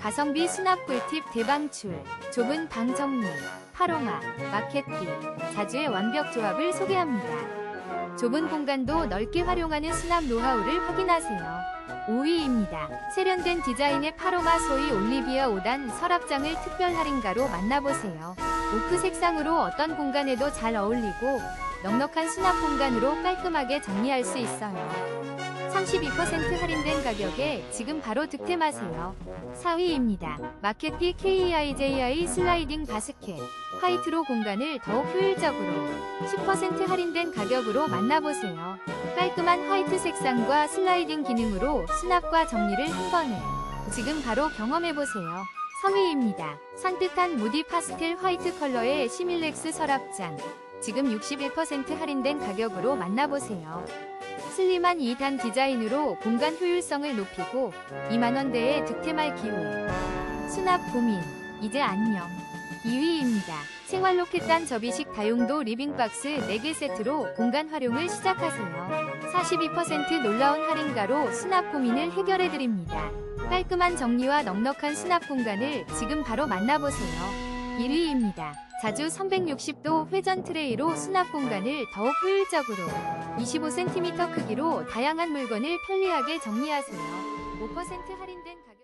가성비 수납 꿀팁 대방출, 좁은 방 정리, 파로마, 마켓비, 자주의 완벽 조합을 소개합니다. 좁은 공간도 넓게 활용하는 수납 노하우를 확인하세요. 5위입니다. 세련된 디자인의 파로마 소이 올리비아 5단 서랍장을 특별 할인가로 만나보세요. 오크 색상으로 어떤 공간에도 잘 어울리고 넉넉한 수납 공간으로 깔끔하게 정리할 수 있어요. 32% 할인된 가격에 지금 바로 득템하세요. 4위입니다. 마켓티 KEIJI 슬라이딩 바스켓 화이트로 공간을 더욱 효율적으로 10% 할인된 가격으로 만나보세요. 깔끔한 화이트 색상과 슬라이딩 기능으로 수납과 정리를 한 번에 지금 바로 경험해보세요. 3위입니다. 산뜻한 무디 파스텔 화이트 컬러의 시밀렉스 서랍장 지금 61% 할인된 가격으로 만나보세요. 슬림한 2단 디자인으로 공간 효율성을 높이고 2만원대에 득템할 기회. 수납 고민, 이제 안녕. 2위입니다. 생활 로켓단 접이식 다용도 리빙박스 4개 세트로 공간 활용을 시작하세요. 42% 놀라운 할인가로 수납 고민을 해결해드립니다. 깔끔한 정리와 넉넉한 수납 공간을 지금 바로 만나보세요. 1위입니다. 자주 360도 회전 트레이로 수납 공간을 더욱 효율적으로 25cm 크기로 다양한 물건을 편리하게 정리하세요. 5% 할인된 가격